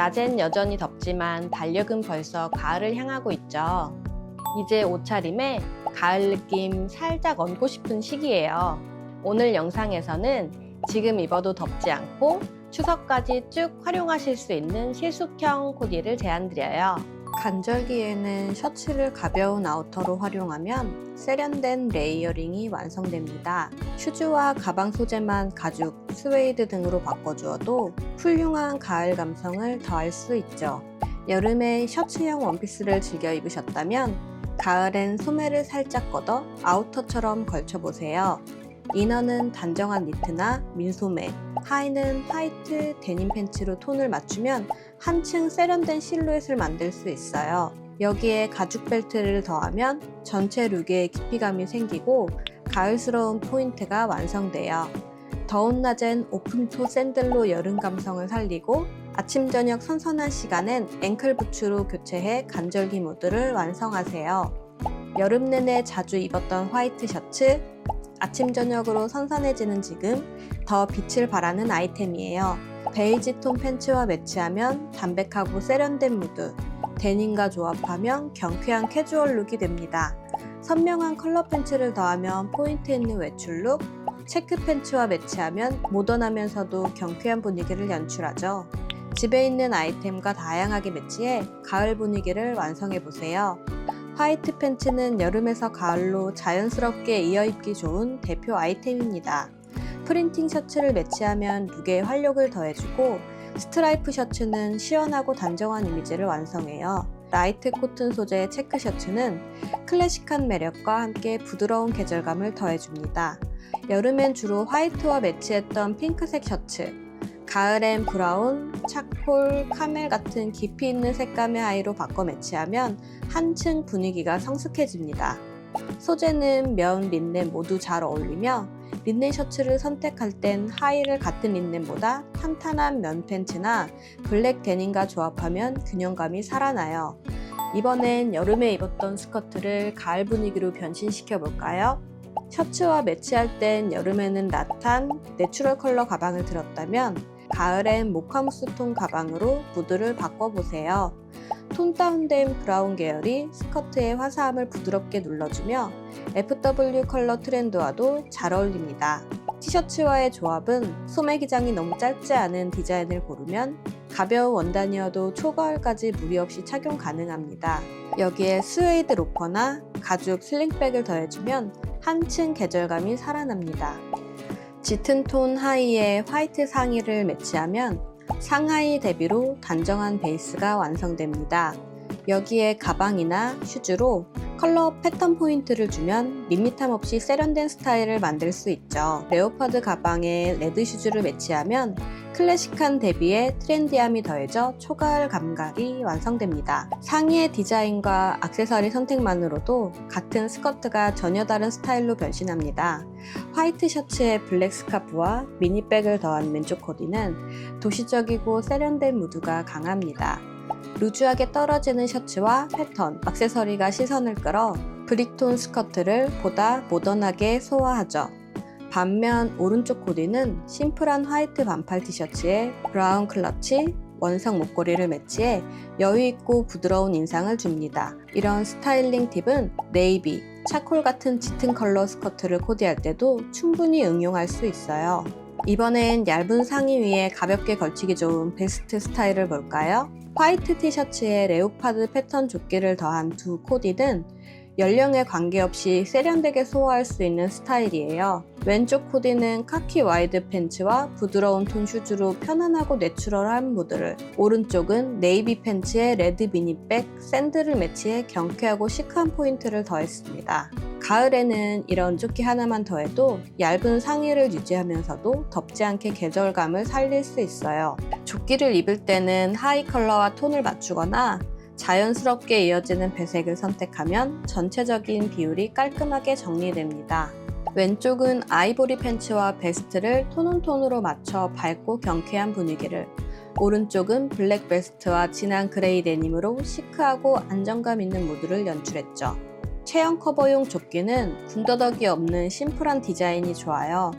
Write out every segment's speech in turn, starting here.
낮엔 여전히 덥지만 달력은 벌써 가을을 향하고 있죠. 이제 옷차림에 가을 느낌 살짝 얹고 싶은 시기예요. 오늘 영상에서는 지금 입어도 덥지 않고 추석까지 쭉 활용하실 수 있는 실속형 코디를 제안드려요. 간절기에는 셔츠를 가벼운 아우터로 활용하면 세련된 레이어링이 완성됩니다. 슈즈와 가방 소재만 가죽, 스웨이드 등으로 바꿔주어도 훌륭한 가을 감성을 더할 수 있죠. 여름에 셔츠형 원피스를 즐겨 입으셨다면 가을엔 소매를 살짝 걷어 아우터처럼 걸쳐보세요. 이너는 단정한 니트나 민소매, 하의는 화이트 데님 팬츠로 톤을 맞추면 한층 세련된 실루엣을 만들 수 있어요. 여기에 가죽 벨트를 더하면 전체 룩에 깊이감이 생기고 가을스러운 포인트가 완성돼요. 더운 낮엔 오픈토 샌들로 여름 감성을 살리고 아침 저녁 선선한 시간엔 앵클 부츠로 교체해 간절기 무드를 완성하세요. 여름 내내 자주 입었던 화이트 셔츠, 아침 저녁으로 선선해지는 지금 더 빛을 발하는 아이템이에요. 베이지 톤 팬츠와 매치하면 담백하고 세련된 무드, 데님과 조합하면 경쾌한 캐주얼 룩이 됩니다. 선명한 컬러 팬츠를 더하면 포인트 있는 외출 룩, 체크 팬츠와 매치하면 모던하면서도 경쾌한 분위기를 연출하죠. 집에 있는 아이템과 다양하게 매치해 가을 분위기를 완성해 보세요. 화이트 팬츠는 여름에서 가을로 자연스럽게 이어입기 좋은 대표 아이템입니다. 프린팅 셔츠를 매치하면 룩에 활력을 더해주고 스트라이프 셔츠는 시원하고 단정한 이미지를 완성해요. 라이트 코튼 소재의 체크 셔츠는 클래식한 매력과 함께 부드러운 계절감을 더해줍니다. 여름엔 주로 화이트와 매치했던 핑크색 셔츠, 가을엔 브라운, 차콜, 카멜 같은 깊이 있는 색감의 아이로 바꿔 매치하면 한층 분위기가 성숙해집니다. 소재는 면, 린넨 모두 잘 어울리며 린넨 셔츠를 선택할 땐 하의를 같은 린넨보다 탄탄한 면 팬츠나 블랙 데님과 조합하면 균형감이 살아나요. 이번엔 여름에 입었던 스커트를 가을 분위기로 변신시켜 볼까요? 셔츠와 매치할 땐 여름에는 낫한 내추럴 컬러 가방을 들었다면 가을엔 모카무스 톤 가방으로 무드를 바꿔보세요. 톤 다운된 브라운 계열이 스커트의 화사함을 부드럽게 눌러주며 FW 컬러 트렌드와도 잘 어울립니다. 티셔츠와의 조합은 소매 기장이 너무 짧지 않은 디자인을 고르면 가벼운 원단이어도 초가을까지 무리 없이 착용 가능합니다. 여기에 스웨이드 로퍼나 가죽 슬링백을 더해주면 한층 계절감이 살아납니다. 짙은 톤 하의에 화이트 상의를 매치하면 상하이 대비로 단정한 베이스가 완성됩니다. 여기에 가방이나 슈즈로 컬러 패턴 포인트를 주면 밋밋함 없이 세련된 스타일을 만들 수 있죠. 레오파드 가방에 레드 슈즈를 매치하면 클래식한 대비에 트렌디함이 더해져 초가을 감각이 완성됩니다. 상의의 디자인과 악세사리 선택만으로도 같은 스커트가 전혀 다른 스타일로 변신합니다. 화이트 셔츠에 블랙 스카프와 미니백을 더한 왼쪽 코디는 도시적이고 세련된 무드가 강합니다. 루즈하게 떨어지는 셔츠와 패턴, 액세서리가 시선을 끌어 브릭톤 스커트를 보다 모던하게 소화하죠. 반면 오른쪽 코디는 심플한 화이트 반팔 티셔츠에 브라운 클러치, 원성 목걸이를 매치해 여유 있고 부드러운 인상을 줍니다. 이런 스타일링 팁은 네이비, 차콜 같은 짙은 컬러 스커트를 코디할 때도 충분히 응용할 수 있어요. 이번엔 얇은 상의 위에 가볍게 걸치기 좋은 베스트 스타일을 볼까요? 화이트 티셔츠에 레오파드 패턴 조끼를 더한 두 코디는 연령에 관계없이 세련되게 소화할 수 있는 스타일이에요. 왼쪽 코디는 카키 와이드 팬츠와 부드러운 톤 슈즈로 편안하고 내추럴한 무드를 오른쪽은 네이비 팬츠에 레드 미니백, 샌들을 매치해 경쾌하고 시크한 포인트를 더했습니다. 가을에는 이런 조끼 하나만 더해도 얇은 상의를 유지하면서도 덥지 않게 계절감을 살릴 수 있어요. 조끼를 입을 때는 하이 컬러와 톤을 맞추거나 자연스럽게 이어지는 배색을 선택하면 전체적인 비율이 깔끔하게 정리됩니다. 왼쪽은 아이보리 팬츠와 베스트를 톤온톤으로 맞춰 밝고 경쾌한 분위기를 오른쪽은 블랙 베스트와 진한 그레이 데님으로 시크하고 안정감 있는 무드를 연출했죠. 체형 커버용 조끼는 군더더기 없는 심플한 디자인이 좋아요.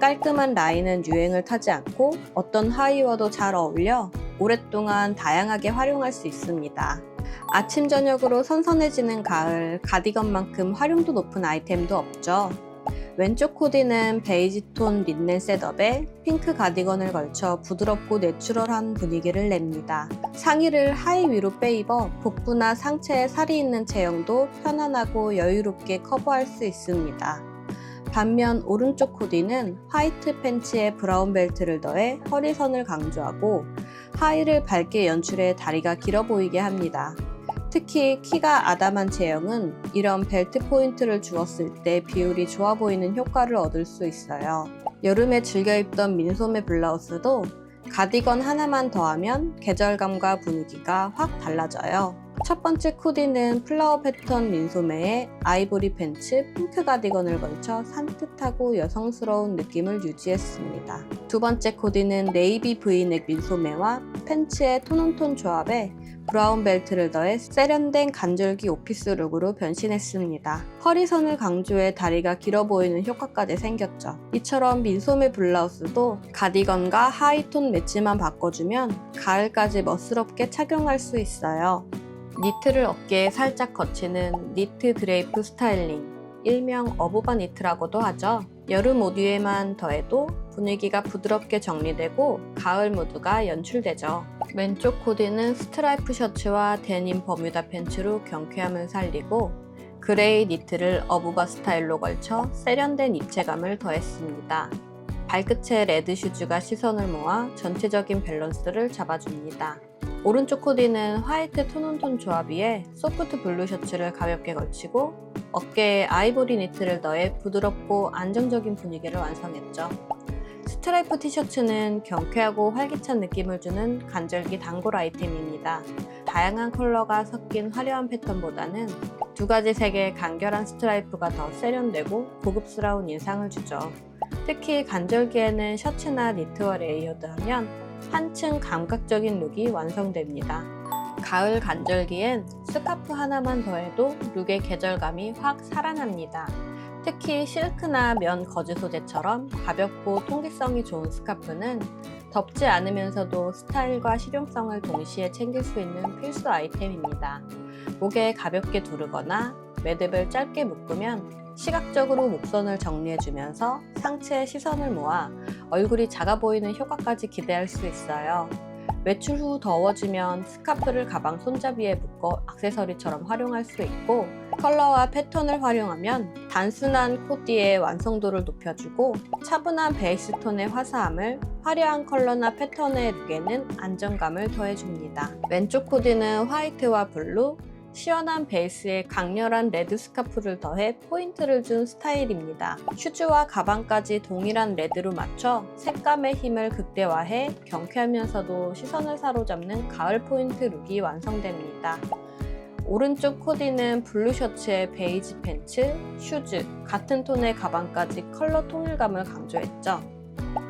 깔끔한 라인은 유행을 타지 않고 어떤 하의와도 잘 어울려 오랫동안 다양하게 활용할 수 있습니다. 아침 저녁으로 선선해지는 가을, 가디건만큼 활용도 높은 아이템도 없죠. 왼쪽 코디는 베이지 톤 린넨 셋업에 핑크 가디건을 걸쳐 부드럽고 내추럴한 분위기를 냅니다. 상의를 하의 위로 빼입어 복부나 상체에 살이 있는 체형도 편안하고 여유롭게 커버할 수 있습니다. 반면 오른쪽 코디는 화이트 팬츠에 브라운 벨트를 더해 허리선을 강조하고 하의를 밝게 연출해 다리가 길어 보이게 합니다. 특히 키가 아담한 체형은 이런 벨트 포인트를 주었을 때 비율이 좋아 보이는 효과를 얻을 수 있어요. 여름에 즐겨 입던 민소매 블라우스도 가디건 하나만 더하면 계절감과 분위기가 확 달라져요. 첫 번째 코디는 플라워 패턴 민소매에 아이보리 팬츠, 핑크 가디건을 걸쳐 산뜻하고 여성스러운 느낌을 유지했습니다. 두 번째 코디는 네이비 브이넥 민소매와 팬츠의 톤온톤 조합에 브라운 벨트를 더해 세련된 간절기 오피스 룩으로 변신했습니다. 허리선을 강조해 다리가 길어 보이는 효과까지 생겼죠. 이처럼 민소매 블라우스도 가디건과 하이톤 매치만 바꿔주면 가을까지 멋스럽게 착용할 수 있어요. 니트를 어깨에 살짝 거치는 니트 드레이프 스타일링. 일명 어부바 니트라고도 하죠. 여름 옷 위에만 더해도 분위기가 부드럽게 정리되고 가을 무드가 연출되죠. 왼쪽 코디는 스트라이프 셔츠와 데님 버뮤다 팬츠로 경쾌함을 살리고 그레이 니트를 어부바 스타일로 걸쳐 세련된 입체감을 더했습니다. 발끝에 레드 슈즈가 시선을 모아 전체적인 밸런스를 잡아줍니다. 오른쪽 코디는 화이트 톤온톤 조합 위에 소프트 블루 셔츠를 가볍게 걸치고 어깨에 아이보리 니트를 더해 부드럽고 안정적인 분위기를 완성했죠. 스트라이프 티셔츠는 경쾌하고 활기찬 느낌을 주는 간절기 단골 아이템입니다. 다양한 컬러가 섞인 화려한 패턴보다는 두 가지 색의 간결한 스트라이프가 더 세련되고 고급스러운 인상을 주죠. 특히 간절기에는 셔츠나 니트와 레이어드하면 한층 감각적인 룩이 완성됩니다. 가을 간절기엔 스카프 하나만 더해도 룩의 계절감이 확 살아납니다. 특히 실크나 면 거즈 소재처럼 가볍고 통기성이 좋은 스카프는 덥지 않으면서도 스타일과 실용성을 동시에 챙길 수 있는 필수 아이템입니다. 목에 가볍게 두르거나 매듭을 짧게 묶으면 시각적으로 목선을 정리해주면서 상체에 시선을 모아 얼굴이 작아 보이는 효과까지 기대할 수 있어요. 외출 후 더워지면 스카프를 가방 손잡이에 묶어 액세서리처럼 활용할 수 있고 컬러와 패턴을 활용하면 단순한 코디의 완성도를 높여주고 차분한 베이스 톤의 화사함을 화려한 컬러나 패턴의 룩에는 안정감을 더해줍니다. 왼쪽 코디는 화이트와 블루, 시원한 베이스에 강렬한 레드 스카프를 더해 포인트를 준 스타일입니다. 슈즈와 가방까지 동일한 레드로 맞춰 색감의 힘을 극대화해 경쾌하면서도 시선을 사로잡는 가을 포인트 룩이 완성됩니다. 오른쪽 코디는 블루 셔츠에 베이지 팬츠, 슈즈, 같은 톤의 가방까지 컬러 통일감을 강조했죠.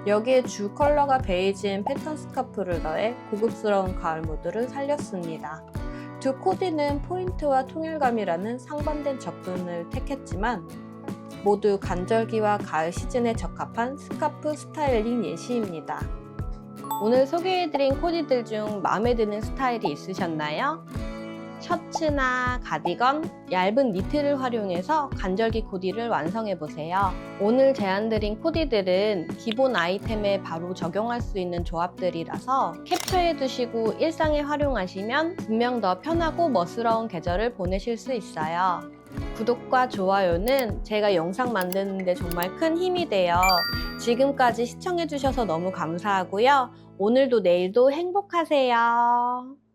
여기에 주 컬러가 베이지인 패턴 스카프를 더해 고급스러운 가을 무드를 살렸습니다. 두 코디는 포인트와 통일감이라는 상반된 접근을 택했지만 모두 간절기와 가을 시즌에 적합한 스카프 스타일링 예시입니다. 오늘 소개해드린 코디들 중 마음에 드는 스타일이 있으셨나요? 셔츠나 가디건, 얇은 니트를 활용해서 간절기 코디를 완성해 보세요. 오늘 제안드린 코디들은 기본 아이템에 바로 적용할 수 있는 조합들이라서 캡처해 두시고 일상에 활용하시면 분명 더 편하고 멋스러운 계절을 보내실 수 있어요. 구독과 좋아요는 제가 영상 만드는데 정말 큰 힘이 돼요. 지금까지 시청해주셔서 너무 감사하고요. 오늘도 내일도 행복하세요.